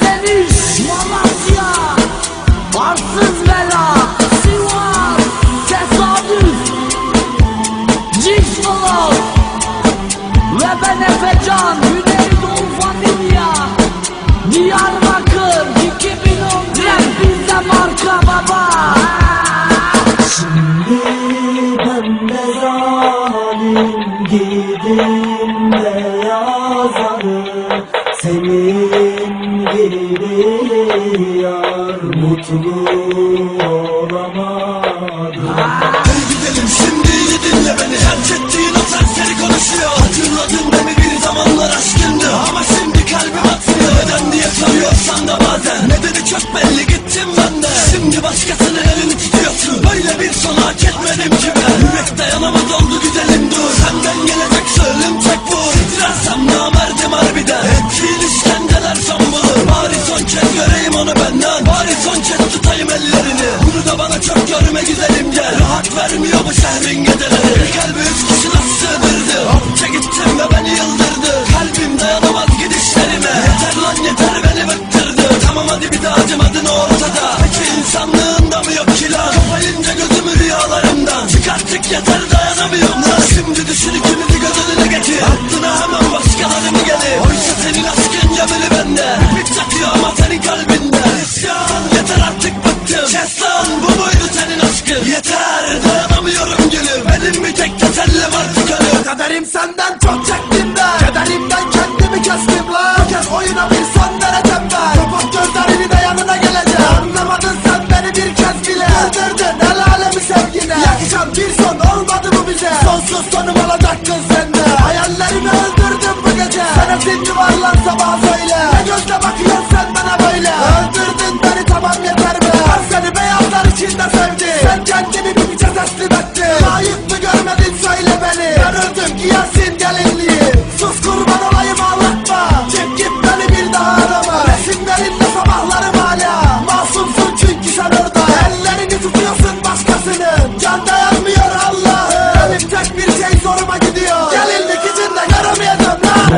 Karadeniz, Malatya, Barsız Bela, Sivas, Tesadüf, Cifalov ve ben Efecan, Diyarbakır, 2010 Rap marka baba. Şimdi ben de zalim gidin de yazarım. Seni yar mutlu olamadı Hadi gidelim şimdi iyi dinle beni Terk ettiğin o serseri konuşuyor. Hatırladın beni bir zamanlar aşkındı Ama şimdi kalbim atmıyor Neden diye soruyorsan da bazen. Nedeni çok vermiyor bu şehrin geceleri ölüm Kaderim senden çok çektim ben. Kederimden kendimi kestim lan. Kez oyuna bir son vereceğim ben. Kapat gözlerini de yanına geleceğim. Anlamadın sen beni bir kez bile. Öldürdün el alemi sevgine. Yakışan bir son olmadı mı bize? Sonsuz sonum olacak kız sende. Hayallerimi öldürdün bu gece. Var lan sabah söyle Can dayanmıyor Allah'ım. Benim tek bir şey zoruma gidiyor. Gelinlik içinde göremeyelim lan.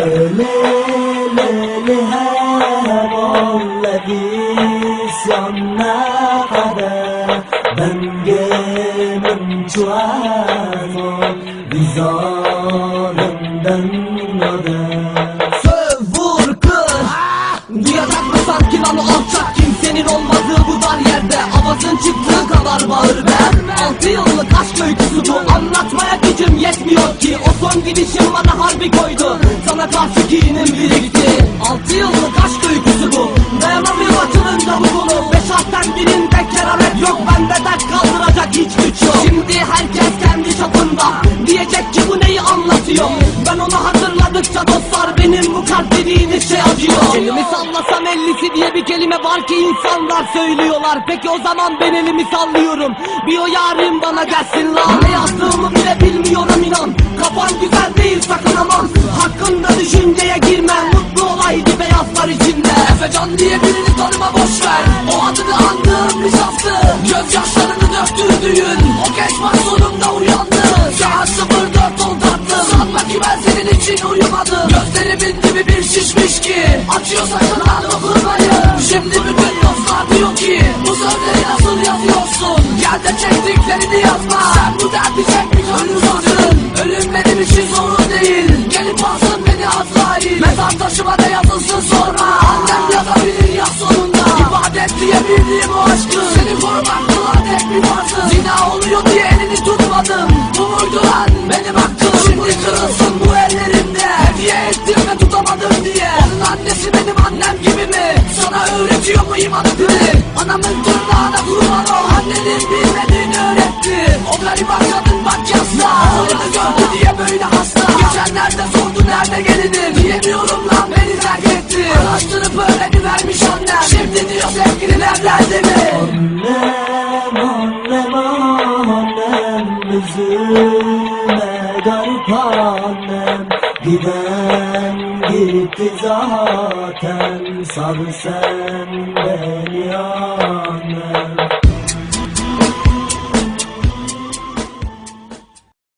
Lele her olledi isyanna kader Ben gemim çuano Vizalimden nader Söv vur kır. Duyacak mı sanki lan o alçak Kimsenin olmadığı bu dar yerde. Avazın çıktığı kadar bağır ben Altı yıllık aşk öyküsü bu Anlatmaya gücüm yetmiyor ki. O son gidişim bana harbi koydu. Sana karşı kinim birikti Altı yıllık aşk öyküsü bu. Dayanamıyor açılınca bu konu Beş harften birinde keramet yok. Bende dert kaldıracak hiç güç yok. Şimdi herkes kendi çapında. Diyecek ki bu neyi anlatıyor? Ben onu hatırladıkça dostlar Benim bu kalp dediğiniz şey acıyor. Elimi ellisi diye bir kelime var ki insanlar söylüyorlar. Peki o zaman ben elimi sallıyorum. Bir o yarim bana gelsin lan Ne yazdığımı bile bilmiyorum inan. Kafan güzel değil sakın aman. Hakkında düşünceye girme. Mutlu olaydı beyazlar içinde. Efecan diye birini tanıma boş ver. O adını andığım bir şaftı Gözyaşlarını döktürdüğün O var sonunda uyandı. Saat 04 oldu. Sanma ki ben senin için uyumadım Gözlerimin dibi bir şişmiş ki. Açıyor sakın ha yazıyorsun Gel de çektiklerini yazma Sen bu derdi çekmiş ölüyorsun Ölüm benim için sorun değil. Gelip alsın beni Azrail Mezar taşıma da yazılsın sorma Annem yazabilir ya sonunda. İbadet diye bildiğim o aşkı. Seni korumak kılan tek bir varsın. Zina oluyor diye elini tutmadım. Bu muydu lan? Benim hakkım. Şimdi kırılsın bu ellerimde. Hediye ettim ve tutamadım diye. Onun annesi Öğretiyor mu iman dili Anamın tırnağına kurban ol. Annenin bilmediğini öğretti. O gariban kadın bak yasla Soyunu gördü diye böyle hasta. Geçenlerde sordu nerede gelinim? Diyemiyorum lan beni terk etti. Araştırıp öğrenivermiş annem. Şimdi diyor sevgilin evlendi mi? Annem annem annem Üzülme zaten sarsen beni annem